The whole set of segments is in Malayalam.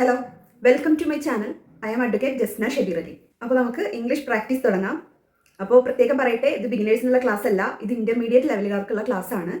Hello welcome to my channel I am advocate Jasna Shebirali അപ്പോൾ നമുക്ക് ഇംഗ്ലീഷ് പ്രാക്ടീസ് തുടങ്ങാം അപ്പോൾ പ്രത്യേകം പറയട്ടെ ഇത് ബിഗിനേഴ്സിനുള്ള ക്ലാസ് അല്ല ഇത് ഇൻ്റർമീഡിയറ്റ് ലെവലുകാർക്കുള്ള ക്ലാസ് ആണ്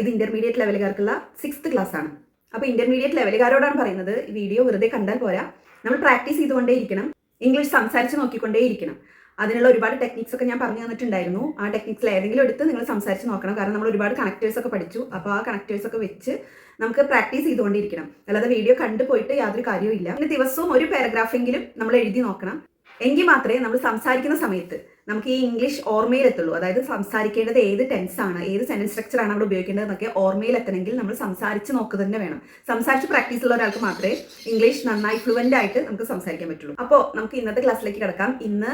ഇത് ഇൻ്റർമീഡിയറ്റ് ലെവലുകാർക്കുള്ള സിക്സ്ത് ക്ലാസ് ആണ് അപ്പോൾ ഇൻ്റർമീഡിയറ്റ് ലെവലുകാരോടാണ് പറയുന്നത് വീഡിയോ വെറുതെ കണ്ടാൽ പോരാ നമ്മൾ പ്രാക്ടീസ് ചെയ്തുകൊണ്ടേ ഇരിക്കണം ഇംഗ്ലീഷ് സംസാരിച്ച് നോക്കിക്കൊണ്ടേയിരിക്കണം അതിനുള്ള ഒരുപാട് ടെക്നിക്സ് ഒക്കെ ഞാൻ പറഞ്ഞു തന്നിട്ടുണ്ടായിരുന്നു ആ ടെക്നിക്സിൽ ഏതെങ്കിലും എടുത്ത് നിങ്ങൾ സംസാരിച്ച് നോക്കണം കാരണം നമ്മൾ ഒരുപാട് കണക്റ്റേഴ്സ് ഒക്കെ പഠിച്ചു അപ്പോൾ ആ കണക്റ്റേഴ്സ് ഒക്കെ വെച്ച് നമുക്ക് പ്രാക്ടീസ് ചെയ്തുകൊണ്ടിരിക്കണം അല്ലാതെ വീഡിയോ കണ്ടു പോയിട്ട് യാതൊരു കാര്യവും ഇല്ല പിന്നെ ദിവസവും ഒരു പാരഗ്രാഫെങ്കിലും നമ്മൾ എഴുതി നോക്കണം എങ്കിൽ മാത്രമേ നമ്മൾ സംസാരിക്കുന്ന സമയത്ത് നമുക്ക് ഈ ഇംഗ്ലീഷ് ഓർമ്മയിലെത്തുള്ളൂ അതായത് സംസാരിക്കേണ്ടത് ഏത് ടെൻസ് ആണ് ഏത് സെൻറ്റൻസ് സ്ട്രക്ചർ ആണ് അവിടെ ഉപയോഗിക്കേണ്ടതെന്നൊക്കെ ഓർമ്മയിലെത്തണമെങ്കിൽ നമ്മൾ സംസാരിച്ച് നോക്കുക തന്നെ വേണം സംസാരിച്ച് പ്രാക്ടീസ് ഉള്ള ഒരാൾക്ക് മാത്രമേ ഇംഗ്ലീഷ് നന്നായി ഫ്ലുവൻ്റ് ആയിട്ട് നമുക്ക് സംസാരിക്കാൻ പറ്റുള്ളൂ അപ്പോൾ നമുക്ക് ഇന്നത്തെ ക്ലാസ്സിലേക്ക് കിടക്കാം ഇന്ന്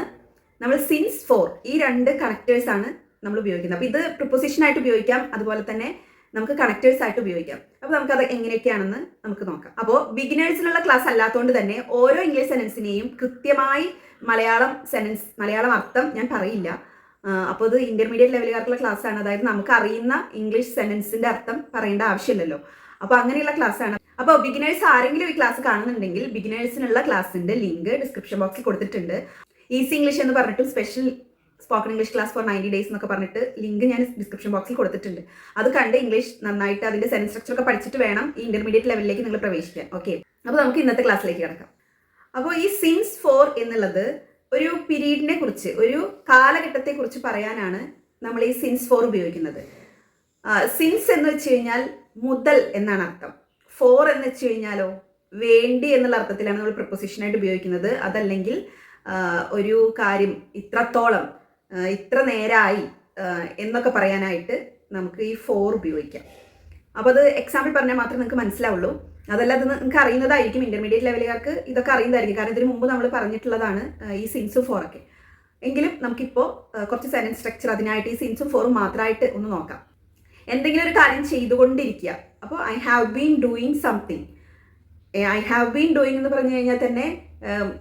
നമ്മൾ സിൻസ് ഫോർ ഈ രണ്ട് കണക്റ്റേഴ്സ് ആണ് നമ്മൾ ഉപയോഗിക്കുന്നത് അപ്പോൾ ഇത് പ്രിപ്പോസിഷൻ ആയിട്ട് ഉപയോഗിക്കാം അതുപോലെ തന്നെ നമുക്ക് കണക്റ്റേഴ്സ് ആയിട്ട് ഉപയോഗിക്കാം അപ്പോൾ നമുക്കത് എങ്ങനെയൊക്കെയാണെന്ന് നമുക്ക് നോക്കാം അപ്പോൾ ബിഗിനേഴ്സിനുള്ള ക്ലാസ് അല്ലാത്തതുകൊണ്ട് തന്നെ ഓരോ ഇംഗ്ലീഷ് സെനൻസിനെയും കൃത്യമായി മലയാളം സെനൻസ് മലയാളം അർത്ഥം ഞാൻ പറയില്ല അപ്പോൾ ഇത് ഇന്റർമീഡിയറ്റ് ലെവലുകാർക്കുള്ള ക്ലാസ് ആണ് അതായത് നമുക്ക് അറിയുന്ന ഇംഗ്ലീഷ് സെനൻസിന്റെ അർത്ഥം പറയേണ്ട ആവശ്യമില്ലല്ലോ അപ്പോൾ അങ്ങനെയുള്ള ക്ലാസ് ആണ് അപ്പോൾ ബിഗിനേഴ്സ് ആരെങ്കിലും ഈ ക്ലാസ് കാണുന്നുണ്ടെങ്കിൽ ബിഗിനേഴ്സിനുള്ള ക്ലാസ്സിന്റെ ലിങ്ക് ഡിസ്ക്രിപ്ഷൻ ബോക്സിൽ കൊടുത്തിട്ടുണ്ട് ഈസി ഇംഗ്ലീഷ് എന്ന് പറഞ്ഞിട്ടും special spoken English class for ninety days എന്നൊക്കെ പറഞ്ഞിട്ട് ലിങ്ക് ഞാൻ ഡിസ്ക്രിപ്ഷൻ ബോക്സിൽ കൊടുത്തിട്ടുണ്ട് അത് കണ്ട് ഇംഗ്ലീഷ് നന്നായിട്ട് അതിൻ്റെ സെൻസ് സ്ട്രക്ചർ ഒക്കെ പഠിച്ചിട്ട് വേണം ഈ ഇന്റർമീഡിയറ്റ് ലെവലിലേക്ക് നിങ്ങൾ പ്രവേശിക്കാൻ ഓക്കെ അപ്പോൾ നമുക്ക് ഇന്നത്തെ ക്ലാസ്സിലേക്ക് കിടക്കാം അപ്പോൾ ഈ സിൻസ് ഫോർ എന്നുള്ളത് ഒരു പീരീഡിനെ കുറിച്ച് ഒരു കാലഘട്ടത്തെ കുറിച്ച് പറയാനാണ് നമ്മൾ ഈ സിൻസ് ഫോർ ഉപയോഗിക്കുന്നത് സിൻസ് എന്ന് വെച്ച് കഴിഞ്ഞാൽ മുതൽ എന്നാണ് അർത്ഥം ഫോർ എന്ന് വെച്ച് കഴിഞ്ഞാലോ വേണ്ടി എന്നുള്ള അർത്ഥത്തിലാണ് നമ്മൾ പ്രപ്പൊസിഷനായിട്ട് ഉപയോഗിക്കുന്നത് അതല്ലെങ്കിൽ ഒരു കാര്യം ഇത്രത്തോളം ഇത്ര നേരായി എന്നൊക്കെ പറയാനായിട്ട് നമുക്ക് ഈ ഫോർ ഉപയോഗിക്കാം അപ്പോൾ അത് എക്സാമ്പിൾ പറഞ്ഞാൽ മാത്രമേ നിങ്ങൾക്ക് മനസ്സിലാവുള്ളൂ അതല്ല അത് നിങ്ങൾക്ക് അറിയുന്നതായിരിക്കും ഇൻ്റർമീഡിയറ്റ് ലെവലുകാർക്ക് ഇതൊക്കെ അറിയുന്നതായിരിക്കും കാരണം ഇതിന് മുമ്പ് നമ്മൾ പറഞ്ഞിട്ടുള്ളതാണ് ഈ സിൻസും ഫോറൊക്കെ എങ്കിലും നമുക്കിപ്പോൾ കുറച്ച് സെൻറ്റൻസ് സ്ട്രക്ചർ അതിനായിട്ട് ഈ സിൻസും ഫോറും മാത്രമായിട്ട് ഒന്ന് നോക്കാം എന്തെങ്കിലും ഒരു കാര്യം ചെയ്തുകൊണ്ടിരിക്കുക അപ്പോൾ I have been doing something I have been doing എന്ന് പറഞ്ഞു കഴിഞ്ഞാൽ തന്നെ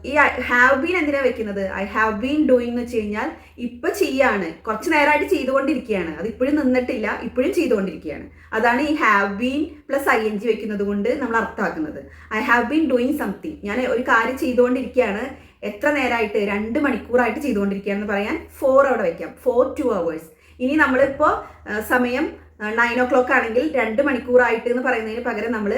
ഈ ഹാവ് ബീൻ എന്തിനാ വെക്കുന്നത് ഐ ഹാവ് ബീൻ ഡൂയിങ് എന്ന് വെച്ച് കഴിഞ്ഞാൽ ഇപ്പൊ ചെയ്യാണ് കുറച്ച് നേരമായിട്ട് ചെയ്തുകൊണ്ടിരിക്കുകയാണ് അത് ഇപ്പോഴും നിന്നിട്ടില്ല ഇപ്പോഴും ചെയ്തുകൊണ്ടിരിക്കുകയാണ് അതാണ് ഈ have been plus I N G വെക്കുന്നത് കൊണ്ട് നമ്മൾ അർത്ഥമാക്കുന്നത് I have been doing something ഞാൻ ഒരു കാര്യം ചെയ്തുകൊണ്ടിരിക്കുകയാണ് എത്ര നേരമായിട്ട് രണ്ട് മണിക്കൂറായിട്ട് എന്ന് പറയാൻ ഫോർ അവിടെ വയ്ക്കാം ഫോർ ടു അവേഴ്സ് ഇനി നമ്മളിപ്പോൾ സമയം നയൻ ഒ ക്ലോക്ക് ആണെങ്കിൽ രണ്ട് മണിക്കൂറായിട്ട് എന്ന് പറയുന്നതിന് പകരം നമ്മൾ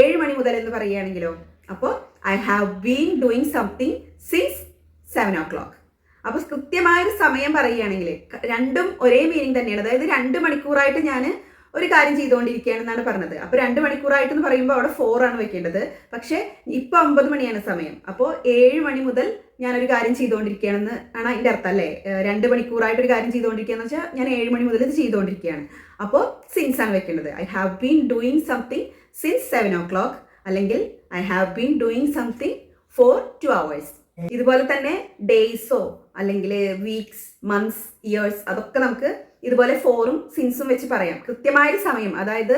ഏഴ് മണി മുതൽ എന്ന് പറയുകയാണെങ്കിലോ അപ്പോൾ I have been doing something since seven o'clock അപ്പോൾ ഒരു സമയം പറയുകയാണെങ്കിൽ രണ്ടും ഒരേ മീനിങ് തന്നെയാണ് അതായത് രണ്ട് മണിക്കൂറായിട്ട് ഞാൻ ഒരു കാര്യം ചെയ്തുകൊണ്ടിരിക്കുകയാണെന്നാണ് പറഞ്ഞത് അപ്പോൾ രണ്ട് മണിക്കൂറായിട്ട് എന്ന് പറയുമ്പോൾ അവിടെ ഫോർ ആണ് വെക്കേണ്ടത് പക്ഷേ ഇപ്പോൾ ഒമ്പത് മണിയാണ് സമയം അപ്പോൾ ഏഴ് മണി മുതൽ ഞാനൊരു കാര്യം ചെയ്തുകൊണ്ടിരിക്കുകയാണെന്ന് ആണ് അതിൻ്റെ അർത്ഥം അല്ലേ രണ്ട് മണിക്കൂറായിട്ട് ഒരു കാര്യം ചെയ്തുകൊണ്ടിരിക്കുകയെന്ന് വെച്ചാൽ ഞാൻ ഏഴ് മണി മുതൽ ഇത് ചെയ്തുകൊണ്ടിരിക്കുകയാണ് അപ്പോൾ സിൻസ് ആണ് വെക്കേണ്ടത് I have been doing something since seven o'clock അല്ലെങ്കിൽ I have been doing something for two hours ഇതുപോലെ തന്നെ ഡേയ്സോ അല്ലെങ്കിൽ വീക്സ് മന്ത്സ് ഇയേഴ്സ് അതൊക്കെ നമുക്ക് ഇതുപോലെ ഫോറും സിൻസും വെച്ച് പറയാം കൃത്യമായ സമയം അതായത്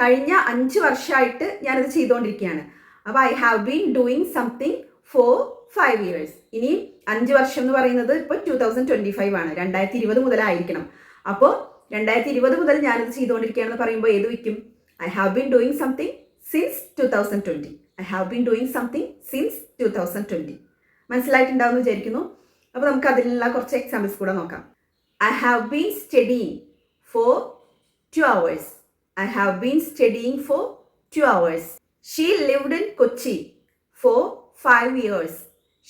കഴിഞ്ഞ അഞ്ച് വർഷമായിട്ട് ഞാനത് ചെയ്തുകൊണ്ടിരിക്കുകയാണ് അപ്പൊ I have been doing something for five years ഇനി അഞ്ച് വർഷം എന്ന് പറയുന്നത് ഇപ്പൊ ടൂ തൗസൻഡ് ട്വന്റി ഫൈവ് ആണ് രണ്ടായിരത്തി ഇരുപത് മുതലായിരിക്കണം അപ്പോൾ രണ്ടായിരത്തി ഇരുപത് മുതൽ ഞാനത് ചെയ്തുകൊണ്ടിരിക്കുകയാണെന്ന് പറയുമ്പോൾ ഏത് വയ്ക്കും I have been doing something since two thousand twenty I have been doing something since two thousand twenty മനസ്സിലായിട്ടുണ്ടാവുമെന്ന് വിചാരിക്കുന്നു അപ്പോൾ നമുക്ക് അതിലുള്ള കുറച്ച് എക്സാമ്പിൾസ് കൂടെ നോക്കാം I have been studying for two hours I have been studying for two hours she lived in Kochi for five years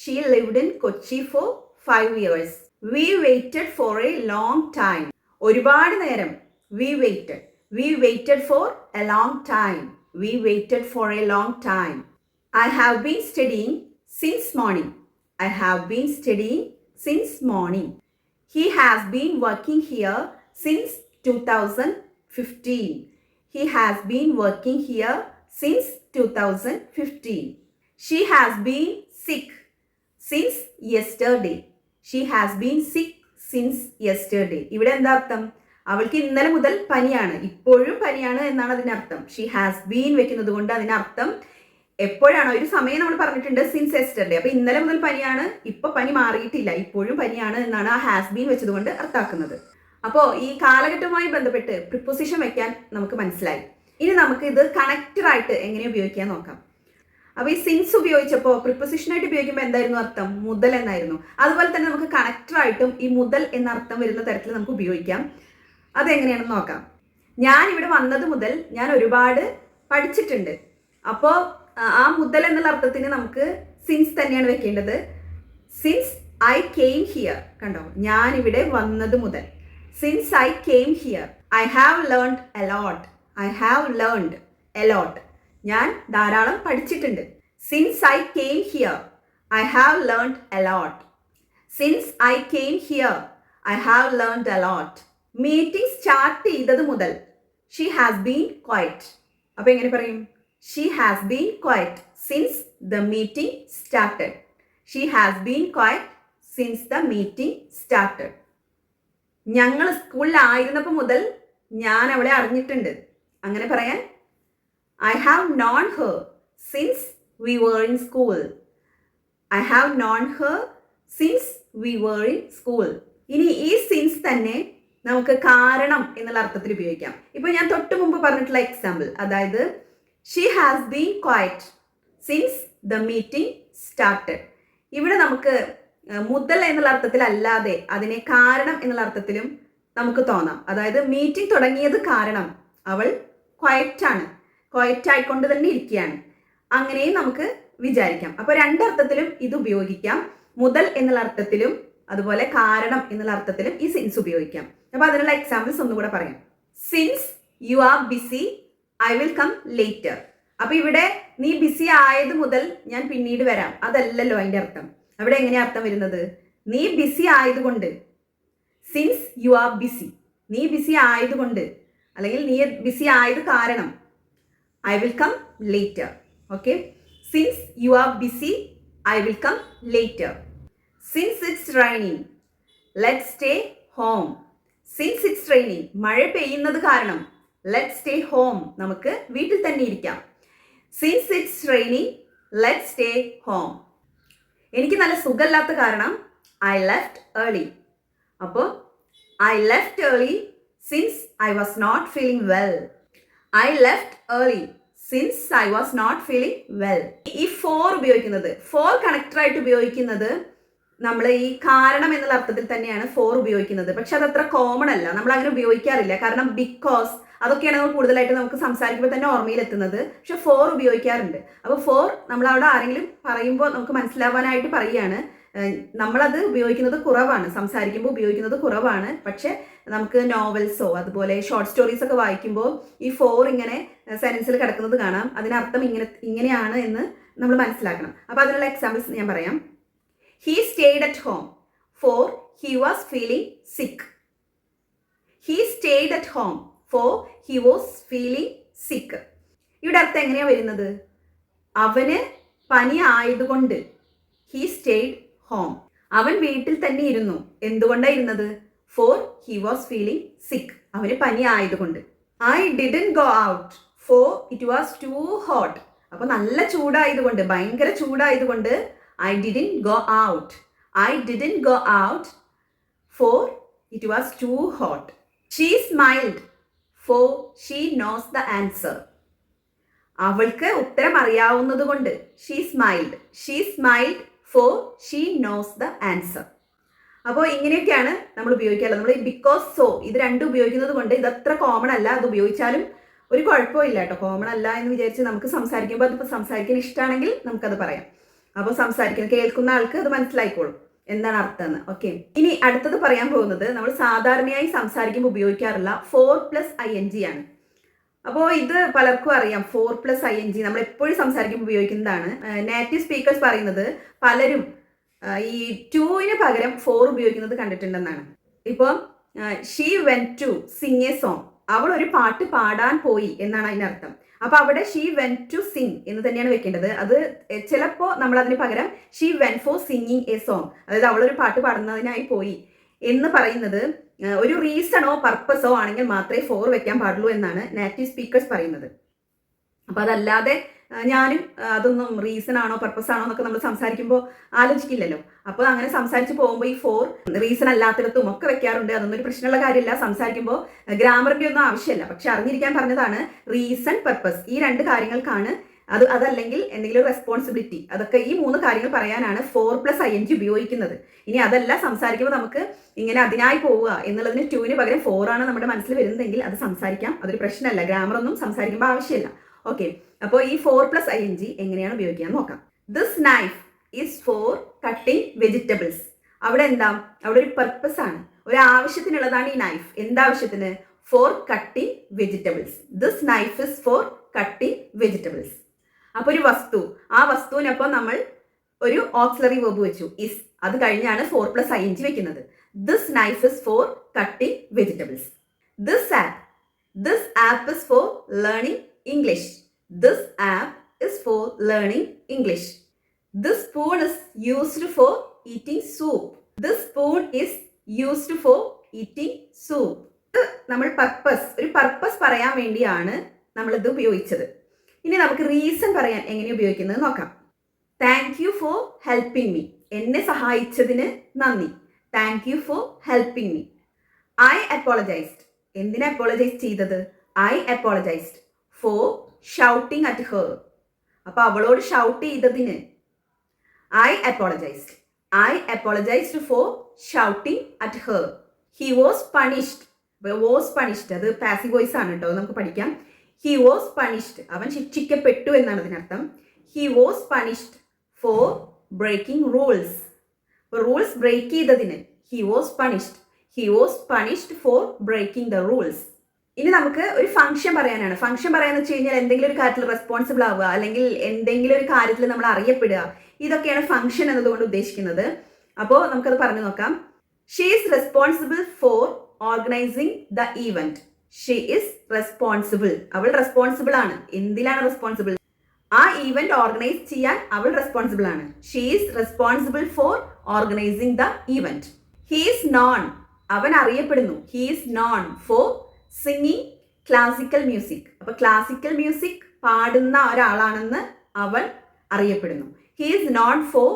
she lived in Kochi for five years we waited for a long time ഒരുപാട് നേരം we waited We waited for a long time. We waited for a long time. I have been studying since morning. I have been studying since morning. He has been working here since 2015. He has been working here since 2015. She has been sick since yesterday. She has been sick since yesterday. ഇവിടെ എന്താ അർത്ഥം? അവൾക്ക് ഇന്നലെ മുതൽ പനിയാണ് ഇപ്പോഴും പനിയാണ് എന്നാണ് അതിനർത്ഥം ഷി ഹാസ് ബീൻ വെക്കുന്നത് കൊണ്ട് അതിനർത്ഥം എപ്പോഴാണ് ഒരു സമയം നമ്മൾ പറഞ്ഞിട്ടുണ്ട് സിൻസ് എസ്റ്റർഡേ അപ്പൊ ഇന്നലെ മുതൽ പനിയാണ് ഇപ്പൊ പനി മാറിയിട്ടില്ല ഇപ്പോഴും പനിയാണ് എന്നാണ് ആ ഹാസ് ബീൻ വെച്ചതുകൊണ്ട് അർത്ഥാക്കുന്നത് അപ്പോൾ ഈ കാലഘട്ടവുമായി ബന്ധപ്പെട്ട് പ്രിപ്പൊസിഷൻ വെക്കാൻ നമുക്ക് മനസ്സിലായി ഇനി നമുക്ക് ഇത് ആയിട്ട് എങ്ങനെ ഉപയോഗിക്കാൻ നോക്കാം അപ്പോൾ ഈ സിൻസ് ഉപയോഗിച്ചപ്പോൾ പ്രിപ്പൊസിഷനായിട്ട് ഉപയോഗിക്കുമ്പോൾ എന്തായിരുന്നു അർത്ഥം മുതൽ എന്നായിരുന്നു അതുപോലെ തന്നെ നമുക്ക് ആയിട്ടും ഈ മുതൽ എന്ന അർത്ഥം വരുന്ന തരത്തിൽ നമുക്ക് ഉപയോഗിക്കാം അതെങ്ങനെയാണെന്ന് നോക്കാം ഞാൻ ഇവിടെ വന്നത് മുതൽ ഞാൻ ഒരുപാട് പഠിച്ചിട്ടുണ്ട് അപ്പോൾ ആ മുതൽ എന്നുള്ള അർത്ഥത്തിന് നമുക്ക് സിൻസ് തന്നെയാണ് വെക്കേണ്ടത് സിൻസ് ഐ കെയിം ഹിയർ കണ്ടോ ഞാൻ ഇവിടെ വന്നത് മുതൽ since I came here I have learned a lot I have learned a lot ഞാൻ ധാരാളം പഠിച്ചിട്ടുണ്ട് since I came here I have learned a lot since I came here I have learned a lot meeting start ചെയ്തത് മുതൽ ഷീ ഹാസ് ബീൻ ക്വയറ്റ് അപ്പോൾ എങ്ങനെ പറയും she has been quiet since the meeting started she has been quiet since the meeting started ഞങ്ങൾ സ്കൂളിലായിരുന്നപ്പോൾ മുതൽ ഞാൻ അവളെ അറിഞ്ഞിട്ടുണ്ട് അങ്ങനെ പറയാൻ I have known her since we were in school I have known her since we were in school ഇനി ഈ സിൻസ് തന്നെ നമുക്ക് കാരണം എന്നുള്ള അർത്ഥത്തിൽ ഉപയോഗിക്കാം ഇപ്പൊ ഞാൻ തൊട്ട് മുമ്പ് പറഞ്ഞിട്ടുള്ള എക്സാമ്പിൾ അതായത് she has been quiet since the meeting started ഇവിടെ നമുക്ക് മുതൽ എന്നുള്ള അർത്ഥത്തിലല്ലാതെ അതിനെ കാരണം എന്നുള്ള അർത്ഥത്തിലും നമുക്ക് തോന്നാം അതായത് മീറ്റിംഗ് തുടങ്ങിയത് കാരണം അവൾ ക്വയറ്റാണ് ആയിക്കൊണ്ട് തന്നെ ഇരിക്കുകയാണ് അങ്ങനെയും നമുക്ക് വിചാരിക്കാം അപ്പോൾ രണ്ടർത്ഥത്തിലും ഇത് ഉപയോഗിക്കാം മുതൽ എന്നുള്ള അർത്ഥത്തിലും അതുപോലെ കാരണം എന്നുള്ള അർത്ഥത്തിലും ഈ സിൻസ് ഉപയോഗിക്കാം അപ്പോൾ അതിനുള്ള എക്സാമ്പിൾസ് ഒന്നുകൂടെ പറയാം since you are busy I will come later അപ്പോൾ ഇവിടെ നീ ബിസി ആയത് മുതൽ ഞാൻ പിന്നീട് വരാം അതല്ലല്ലോ അതിന്റെ അർത്ഥം അവിടെ എങ്ങനെയാണ് അർത്ഥം വരുന്നത് നീ ബിസി ആയതുകൊണ്ട് സിൻസ് യു ആർ ബിസി നീ ബിസി ആയതുകൊണ്ട് അല്ലെങ്കിൽ നീ ബിസി ആയത് കാരണം I will come later okay since you are busy I will come later since it's raining let stay home since it's raining മഴ പെയ്യുന്നത് കാരണം ലെറ്റ് സ്റ്റേ ഹോം നമുക്ക് വീട്ടിൽ തന്നെ ഇരിക്കാം since it's raining let stay home എനിക്ക് നല്ല സുഖമില്ലാത്ത കാരണം ഐ ലെഫ്റ്റ് ഏർലി അപ്പോൾ I left early since I was not feeling well I left early since I was not feeling well ഈ ഫോർ ഉപയോഗിക്കുന്നത് ഫോർ കണക്റ്ററായിട്ട് ഉപയോഗിക്കുന്നത് നമ്മൾ ഈ കാരണം എന്നുള്ള അർത്ഥത്തിൽ തന്നെയാണ് ഫോർ ഉപയോഗിക്കുന്നത് പക്ഷെ അതത്ര കോമൺ അല്ല നമ്മൾ അങ്ങനെ ഉപയോഗിക്കാറില്ല കാരണം ബിക്കോസ് അതൊക്കെയാണ് നമ്മൾ കൂടുതലായിട്ട് നമുക്ക് സംസാരിക്കുമ്പോൾ തന്നെ ഓർമ്മയിലെത്തുന്നത് പക്ഷെ ഫോർ ഉപയോഗിക്കാറുണ്ട് അപ്പോൾ ഫോർ നമ്മൾ അവിടെ ആരെങ്കിലും പറയുമ്പോൾ നമുക്ക് മനസ്സിലാവാനായിട്ട് പറയുകയാണ് നമ്മളത് ഉപയോഗിക്കുന്നത് കുറവാണ് സംസാരിക്കുമ്പോൾ ഉപയോഗിക്കുന്നത് കുറവാണ് പക്ഷെ നമുക്ക് നോവൽസോ അതുപോലെ ഷോർട്ട് സ്റ്റോറീസ് ഒക്കെ വായിക്കുമ്പോൾ ഈ ഫോർ ഇങ്ങനെ സെൻസിൽ കിടക്കുന്നത് കാണാം അതിനർത്ഥം ഇങ്ങനെ ഇങ്ങനെയാണ് എന്ന് നമ്മൾ മനസ്സിലാക്കണം അപ്പോൾ അതിനുള്ള എക്സാമ്പിൾസ് ഞാൻ പറയാം he stayed at home for he was feeling sick he stayed at home for he was feeling sick ഇവിടെ അർത്ഥം എങ്ങനെയാ വരുന്നത് അവന് പനി ആയതുകൊണ്ട് ഹീ സ്റ്റേഡ് ഹോം അവൻ വീട്ടിൽ തന്നെ ഇരുന്നു എന്തുകൊണ്ടാണ് ഇരുന്നത് for he was feeling sick അവന് പനി ആയതുകൊണ്ട് I didn't go out for it was too hot അപ്പോൾ നല്ല ചൂടായതുകൊണ്ട് ഭയങ്കര ചൂടായതുകൊണ്ട് I didn't go out I didn't go out for it was too hot she smiled for she knows the answer അവൾക്ക് ഉത്തരം അറിയാവുന്നത് കൊണ്ട് she smiled she smiled for she knows the answer അപ്പോൾ ഇങ്ങനെയൊക്കെയാണ് നമ്മൾ ഉപയോഗിക്കാറുള്ളത് നമ്മൾ ഈ ബിക്കോസ് സോ ഇത് രണ്ടും ഉപയോഗിക്കുന്നത് കൊണ്ട് ഇതത്ര കോമൺ അല്ല അത് ഉപയോഗിച്ചാലും ഒരു കുഴപ്പമില്ല കേട്ടോ കോമൺ അല്ല എന്ന് വിചാരിച്ച് നമുക്ക് സംസാരിക്കുമ്പോൾ അതിപ്പോൾ സംസാരിക്കാൻ ഇഷ്ടമാണെങ്കിൽ നമുക്കത് പറയാം അപ്പോൾ സംസാരിക്കുന്ന കേൾക്കുന്ന ആൾക്ക് അത് മനസ്സിലായിക്കോളും എന്താണ് അർത്ഥം എന്ന് ഓക്കെ ഇനി അടുത്തത് പറയാൻ പോകുന്നത് നമ്മൾ സാധാരണയായി സംസാരിക്കുമ്പോൾ ഉപയോഗിക്കാറുള്ള for plus I N G ആണ് അപ്പോൾ ഇത് പലർക്കും അറിയാം for plus I N G നമ്മൾ എപ്പോഴും സംസാരിക്കുമ്പോൾ ഉപയോഗിക്കുന്നതാണ് നേറ്റീവ് സ്പീക്കേഴ്സ് പറയുന്നത് പലരും ഈ ടൂവിന് പകരം ഫോർ ഉപയോഗിക്കുന്നത് കണ്ടിട്ടുണ്ടെന്നാണ് ഇപ്പോൾ she went to sing a song അവൾ ഒരു പാട്ട് പാടാൻ പോയി എന്നാണ് അതിനർത്ഥം അപ്പൊ അവിടെ ഷീ വെൻ ടു സിങ് എന്ന് തന്നെയാണ് വെക്കേണ്ടത് അത് ചിലപ്പോ നമ്മൾ അതിന് പകരം she went for singing a song അതായത് അവളൊരു പാട്ട് പാടുന്നതിനായി പോയി എന്ന് പറയുന്നത് ഒരു റീസണോ പർപ്പസോ ആണെങ്കിൽ മാത്രമേ ഫോർ വെക്കാൻ പാടുള്ളൂ എന്നാണ് നാറ്റീവ് സ്പീക്കേഴ്സ് പറയുന്നത് അപ്പൊ അതല്ലാതെ ഞാനും അതൊന്നും റീസൺ ആണോ പർപ്പസ് ആണോ എന്നൊക്കെ നമ്മൾ സംസാരിക്കുമ്പോൾ ആലോചിക്കില്ലല്ലോ അപ്പോൾ അങ്ങനെ സംസാരിച്ച് പോകുമ്പോൾ ഈ ഫോർ റീസൺ അല്ലാത്തിടത്തും ഒക്കെ വെക്കാറുണ്ട് അതൊന്നും ഒരു പ്രശ്നമുള്ള കാര്യമില്ല സംസാരിക്കുമ്പോൾ ഗ്രാമറിന്റെ ഒന്നും ആവശ്യമില്ല പക്ഷെ അറിഞ്ഞിരിക്കാൻ പറഞ്ഞതാണ് റീസൺ പർപ്പസ് ഈ രണ്ട് കാര്യങ്ങൾക്കാണ് അത് അതല്ലെങ്കിൽ എന്തെങ്കിലും റെസ്പോൺസിബിലിറ്റി അതൊക്കെ ഈ മൂന്ന് കാര്യങ്ങൾ പറയാനാണ് for plus I N G ഉപയോഗിക്കുന്നത് ഇനി അതല്ല സംസാരിക്കുമ്പോൾ നമുക്ക് ഇങ്ങനെ അതിനായി പോവുക എന്നുള്ളതിന് ടൂവിന് പകരം ഫോർ ആണ് നമ്മുടെ മനസ്സിൽ വരുന്നതെങ്കിൽ അത് സംസാരിക്കാം അതൊരു പ്രശ്നമല്ല ഗ്രാമറൊന്നും സംസാരിക്കുമ്പോൾ ആവശ്യമില്ല ഓക്കെ അപ്പോൾ ഈ for plus I N G എങ്ങനെയാണ് ഉപയോഗിക്കാൻ നോക്കാം this knife is for cutting vegetables അവിടെ എന്താ അവിടെ ഒരു പർപ്പസ് ആണ് ഒരു ആവശ്യത്തിനുള്ളതാണ് ഈ knife എന്താവശ്യത്തിന് for cutting vegetables this knife is for cutting vegetables അപ്പൊ ഒരു വസ്തു ആ വസ്തുവിനൊപ്പം നമ്മൾ ഒരു ഓക്സിലറി വെബ് വെച്ചു ഇസ് അത് കഴിഞ്ഞാണ് for plus I N G വെക്കുന്നത് this knife is for cutting vegetables this app this app is for learning English this app is for learning English this spoon is used for eating soup this spoon is used for eating soup നമ്മൾ പർപ്പസ് ഒരു പർപ്പസ് പറയാൻ വേണ്ടിയാണ് നമ്മൾ ഇത് ഉപയോഗിച്ചത് ഇനി നമുക്ക് റീസൺ പറയാൻ എങ്ങനെ ഉപയോഗിക്കുന്നത് നോക്കാം thank you for helping me എന്നെ സഹായിച്ചതിന് നന്ദി thank you for helping me I apologised എന്തിനാ അപ്പോളജൈസ് ചെയ്തത് I apologised for shouting at her അപ്പൊ അവളോട് ഷൗട്ട് ചെയ്തതിന് I apologise I apologised for shouting at her he was punished was punished അത് പാസി വോയിസ് ആണ് കേട്ടോ നമുക്ക് പഠിക്കാം ഹി വാസ് പണിഷ്ഡ് അവൻ ശിക്ഷിക്കപ്പെട്ടു എന്നാണ് അതിനർത്ഥം he was punished for breaking rules rules break ചെയ്തതിന് he was punished he was punished for breaking the rules ഇനി നമുക്ക് ഒരു ഫംഗ്ഷൻ പറയാനാണ് ഫംഗ്ഷൻ പറയാന്ന് വെച്ച് കഴിഞ്ഞാൽ എന്തെങ്കിലും ഒരു കാര്യത്തിൽ റെസ്പോൺസിബിൾ ആവുക അല്ലെങ്കിൽ എന്തെങ്കിലും ഒരു കാര്യത്തിൽ നമ്മൾ അറിയപ്പെടുക ഇതൊക്കെയാണ് ഫംഗ്ഷൻ എന്നതുകൊണ്ട് ഉദ്ദേശിക്കുന്നത് അപ്പോൾ നമുക്കത് പറഞ്ഞു നോക്കാം she is responsible for organising the event she is responsible അവൾ റെസ്പോൺസിബിൾ ആണ് എന്തിലാണ് റെസ്പോൺസിബിൾ ആ ഈവന്റ് ഓർഗനൈസ് ചെയ്യാൻ അവൾ റെസ്പോൺസിബിൾ ആണ് she is responsible for organising the event he's known അവൻ അറിയപ്പെടുന്നു he's known for singing classical music അപ്പൊ ക്ലാസിക്കൽ മ്യൂസിക് പാടുന്ന ഒരാളാണെന്ന് അവൾ അറിയപ്പെടുന്നു he is noted for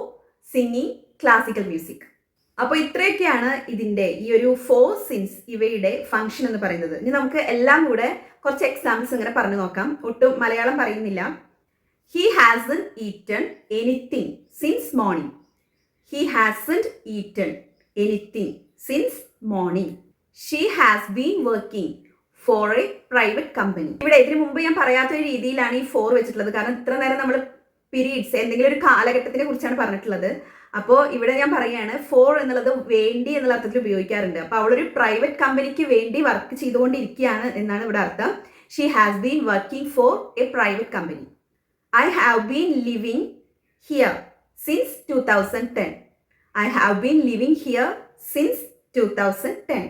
singing classical music അപ്പോൾ ഇത്രയൊക്കെയാണ് ഇതിൻ്റെ ഈ ഒരു ഫോർ സിൻസ് ഇവയുടെ ഫംഗ്ഷൻ എന്ന് പറയുന്നത് ഇനി നമുക്ക് എല്ലാം കൂടെ കുറച്ച് എക്സാമ്പിൾസ് ഇങ്ങനെ പറഞ്ഞു നോക്കാം ഒട്ടും മലയാളം പറയുന്നില്ല he hasn't eaten anything since morning he hasn't eaten anything since morning she has been working for a private company ഇവിടെ ഇതിനു മുമ്പ് ഞാൻ പറയാത്ത ഒരു രീതിയിലാണ് ഈ ഫോർ വെച്ചിട്ടുള്ളത് കാരണം ഇത്ര നേരം നമ്മൾ പീരീഡ്സ് എന്തെങ്കിലും ഒരു കാലഘട്ടത്തിനെ കുറിച്ചാണ് പറഞ്ഞിട്ടുള്ളത് അപ്പോൾ ഇവിടെ ഞാൻ പറയുകയാണ് ഫോർ എന്നുള്ളത് വേണ്ടി എന്നുള്ള അർത്ഥത്തിൽ ഉപയോഗിക്കാറുണ്ട് അപ്പോൾ അവളൊരു പ്രൈവറ്റ് കമ്പനിക്ക് വേണ്ടി വർക്ക് ചെയ്തുകൊണ്ടിരിക്കുകയാണ് എന്നാണ് ഇവിടെ അർത്ഥം she has been working for a private company I have been living here since two thousand ten I have been living here since two thousand ten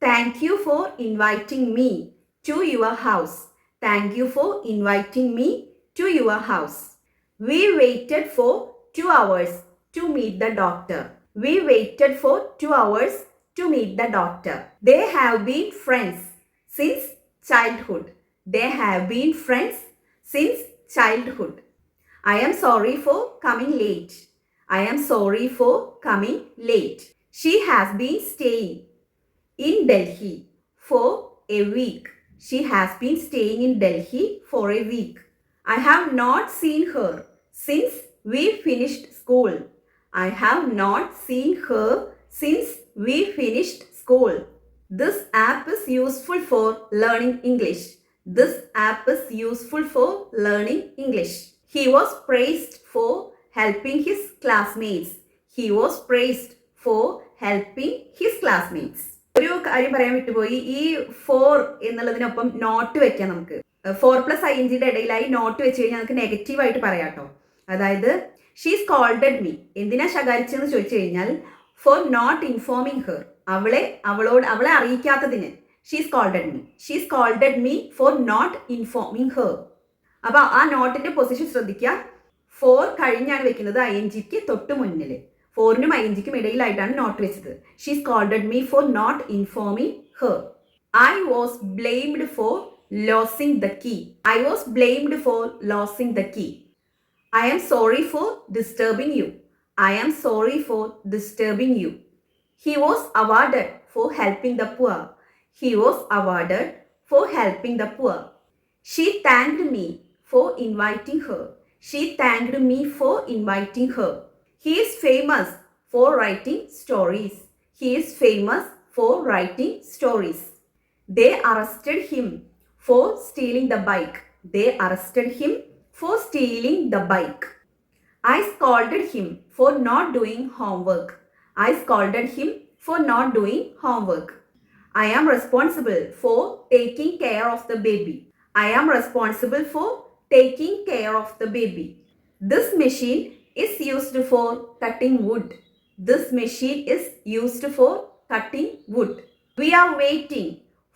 Thank you for inviting me to your house. Thank you for inviting me to your house. We waited for two hours to meet the doctor. We waited for two hours to meet the doctor. They have been friends since childhood. They have been friends since childhood. I am sorry for coming late. I am sorry for coming late. She has been staying in Delhi for a week. She has been staying in Delhi for a week. I have not seen her since we finished school. I have not seen her since we finished school. This app is useful for learning English. This app is useful for learning English. He was praised for helping his classmates. He was praised for helping his classmates. ഒരു കാര്യം പറയാൻ വിട്ടുപോയി ഈ ഫോർ എന്നുള്ളതിനൊപ്പം നോട്ട് വെക്കാം നമുക്ക് ഫോർ പ്ലസ് ഐ ഇഞ്ചിന്റെ ഇടയിലായി നോട്ട് വെച്ച് കഴിഞ്ഞാൽ നമുക്ക് നെഗറ്റീവായിട്ട് പറയാം കേട്ടോ അതായത് ഷീസ് കോൾഡഡ് മീ എന്തിനാ ശകാരിച്ചെന്ന് ചോദിച്ചു കഴിഞ്ഞാൽ ഫോർ നോട്ട് ഇൻഫോമിങ് ഹർ അവളെ അവളോട് അവളെ അറിയിക്കാത്തതിന് she scolded me she scolded me for not informing her അപ്പോൾ ആ നോട്ടിന്റെ പൊസിഷൻ ശ്രദ്ധിക്കുക ഫോർ കഴിഞ്ഞാണ് വെക്കുന്നത് ഐ എൻ ജിക്ക് തൊട്ട് മുന്നിൽ ഫോറിനും ഐ എൻ ജിക്കും ഇടയിലായിട്ടാണ് നോട്ട് വെച്ചത് she scolded me for not informing her I was blamed for losing the key I was blamed for losing the key I am sorry for disturbing you I am sorry for disturbing you he was awarded for helping the poor he was awarded for helping the poor she thanked me for inviting her she thanked me for inviting her He is famous for writing stories. He is famous for writing stories. They arrested him for stealing the bike. They arrested him for stealing the bike. I scolded him for not doing homework. I scolded him for not doing homework. I am responsible for taking care of the baby. I am responsible for taking care of the baby. This machine is used for cutting wood. This machine is used for cutting wood. We are waiting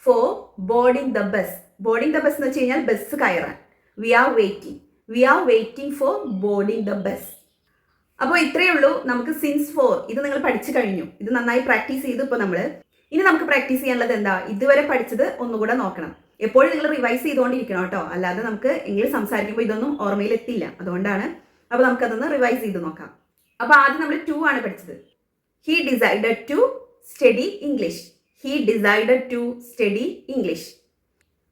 for boarding the bus. Boarding the bus എന്ന് വെച്ച് കഴിഞ്ഞാൽ ബസ് കയറാൻ we are waiting we are waiting for boarding the bus അപ്പോൾ ഇത്രയേ ഉള്ളൂ നമുക്ക് സിൻസ് ഫോർ ഇത് നിങ്ങൾ പഠിച്ചു കഴിഞ്ഞു ഇത് നന്നായി പ്രാക്ടീസ് ചെയ്തു ഇപ്പോൾ നമ്മൾ ഇനി നമുക്ക് പ്രാക്ടീസ് ചെയ്യാനുള്ളത് എന്താ ഇതുവരെ പഠിച്ചത് ഒന്നുകൂടെ നോക്കണം എപ്പോഴും നിങ്ങൾ റിവൈസ് ചെയ്തുകൊണ്ടിരിക്കണം കേട്ടോ അല്ലാതെ നമുക്ക് ഇംഗ്ലീഷ് സംസാരിക്കുമ്പോൾ ഇതൊന്നും ഓർമ്മയിലെത്തില്ല അതുകൊണ്ടാണ് അപ്പോൾ നമുക്കതൊന്ന് റിവൈസ് ചെയ്ത് നോക്കാം അപ്പോൾ ആദ്യം നമ്മൾ ടു ആണ് പഠിച്ചത് he decided to study English he decided to study English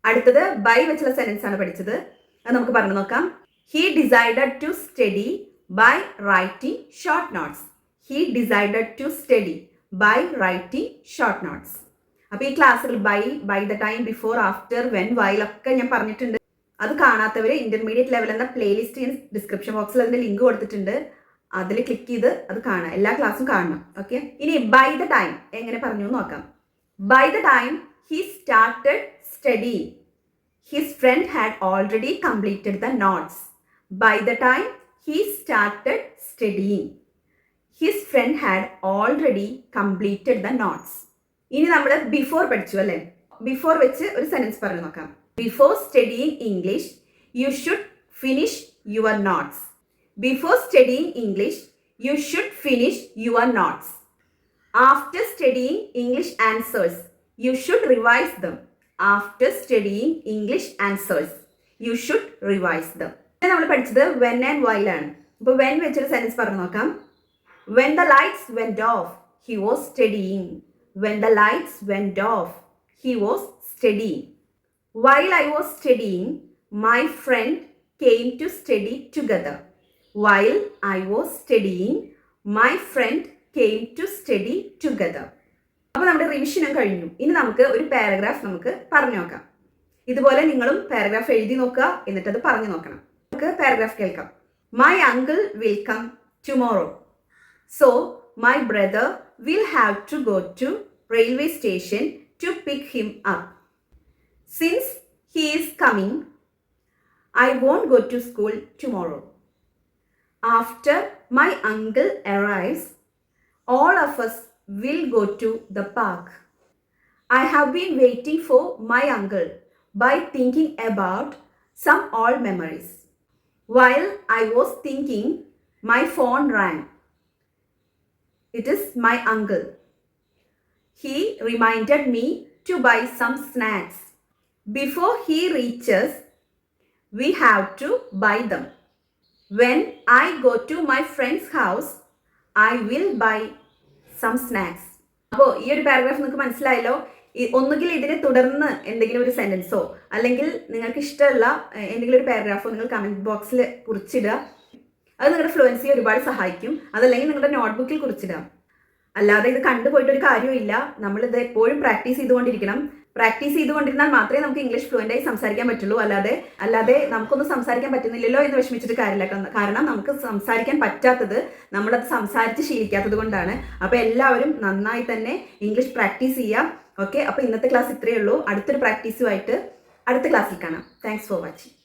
അടുത്തത് ബൈ വെച്ചുള്ള സെൻറ്റൻസ് ആണ് പഠിച്ചത് അത് നമുക്ക് പറഞ്ഞു നോക്കാം he decided to study by writing short notes he decided to study by writing short notes അപ്പോൾ ഈ ക്ലാസ്സിൽ by by the time before after when വൈലൊക്കെ ഞാൻ പറഞ്ഞിട്ടുണ്ട് അത് കാണാത്തവർ ഇന്റർമീഡിയറ്റ് ലെവൽ എന്ന പ്ലേലിസ്റ്റ് ഞാൻ ഡിസ്ക്രിപ്ഷൻ ബോക്സിൽ അതിന്റെ ലിങ്ക് കൊടുത്തിട്ടുണ്ട് അതിൽ ക്ലിക്ക് ചെയ്ത് അത് കാണാം എല്ലാ ക്ലാസ്സും കാണണം ഓക്കെ ഇനി ബൈ ദ ടൈം എങ്ങനെ പറഞ്ഞു നോക്കാം by the time he started study his friend had already completed the notes by the time he started studying his friend had already completed the notes ഇനി നമ്മൾ ബിഫോർ പഠിച്ചു അല്ലേ ബിഫോർ വെച്ച് ഒരു സെൻറ്റൻസ് പറഞ്ഞു നോക്കാം before studying English you should finish your notes before studying English you should finish your notes after studying English answers you should revise them after studying English answers you should revise them നമ്മൾ പഠിച്ചത് വെൻ ആൻഡ് വൈലാണ് ഇപ്പോൾ വെൻ വെച്ചൊരു സെൻറ്റൻസ് പറഞ്ഞു നോക്കാം when the lights went off he was studying when the lights went off he was studying While I was studying, my friend came to study together. While I was studying, my friend came to study together. അപ്പോൾ നമ്മുടെ റിവിഷനും കഴിഞ്ഞു ഇനി നമുക്ക് ഒരു പാരഗ്രാഫ് നമുക്ക് പറഞ്ഞു നോക്കാം ഇതുപോലെ നിങ്ങളും പാരഗ്രാഫ് എഴുതി നോക്കുക എന്നിട്ടത് പറഞ്ഞു നോക്കണം നമുക്ക് പാരഗ്രാഫ് കേൾക്കാം my uncle will come tomorrow so my brother will have to go to railway station to pick him up Since he is coming, I won't go to school tomorrow. After my uncle arrives, all of us will go to the park. I have been waiting for my uncle by thinking about some old memories. While I was thinking, my phone rang. It is my uncle. He reminded me to buy some snacks. Before he reaches we have to buy them when I go to my friend's house I will buy some snacks അപ്പോൾ ഈ ഒരു പാരഗ്രാഫ് നിങ്ങൾക്ക് മനസ്സിലായല്ലോ ഒന്നുകിൽ ഇതിനെ തുടർന്ന് എന്തെങ്കിലും ഒരു സെൻറ്റൻസോ അല്ലെങ്കിൽ നിങ്ങൾക്ക് ഇഷ്ടമുള്ള എന്തെങ്കിലും ഒരു പാരഗ്രാഫോ നിങ്ങൾ കമൻറ്റ് ബോക്സിൽ കുറിച്ചിടുക അത് നിങ്ങളുടെ ഫ്ലുവൻസി ഒരുപാട് സഹായിക്കും അതല്ലെങ്കിൽ നിങ്ങളുടെ നോട്ട്ബുക്കിൽ കുറിച്ചിടുക അല്ലാതെ ഇത് കണ്ടുപോയിട്ട് ഒരു കാര്യമില്ല നമ്മളിത് എപ്പോഴും പ്രാക്ടീസ് ചെയ്തുകൊണ്ടിരിക്കണം പ്രാക്ടീസ് ചെയ്തുകൊണ്ടിരുന്നാൽ മാത്രമേ നമുക്ക് ഇംഗ്ലീഷ് ഫ്ലുവൻ്റ് ആയി സംസാരിക്കാൻ പറ്റുള്ളൂ അല്ലാതെ അല്ലാതെ നമുക്കൊന്നും സംസാരിക്കാൻ പറ്റുന്നില്ലല്ലോ എന്ന് വിഷമിച്ചിട്ട് കാര്യമില്ല കാരണം നമുക്ക് സംസാരിക്കാൻ പറ്റാത്തത് നമ്മളത് സംസാരിച്ച് ശീലിക്കാത്തത് കൊണ്ടാണ് അപ്പോൾ എല്ലാവരും നന്നായി തന്നെ ഇംഗ്ലീഷ് പ്രാക്ടീസ് ചെയ്യാം ഓക്കെ അപ്പോൾ ഇന്നത്തെ ക്ലാസ് ഇത്രയേ ഉള്ളൂ അടുത്തൊരു പ്രാക്ടീസുമായിട്ട് അടുത്ത ക്ലാസ്സിൽ കാണാം താങ്ക്സ് ഫോർ വാച്ചിങ്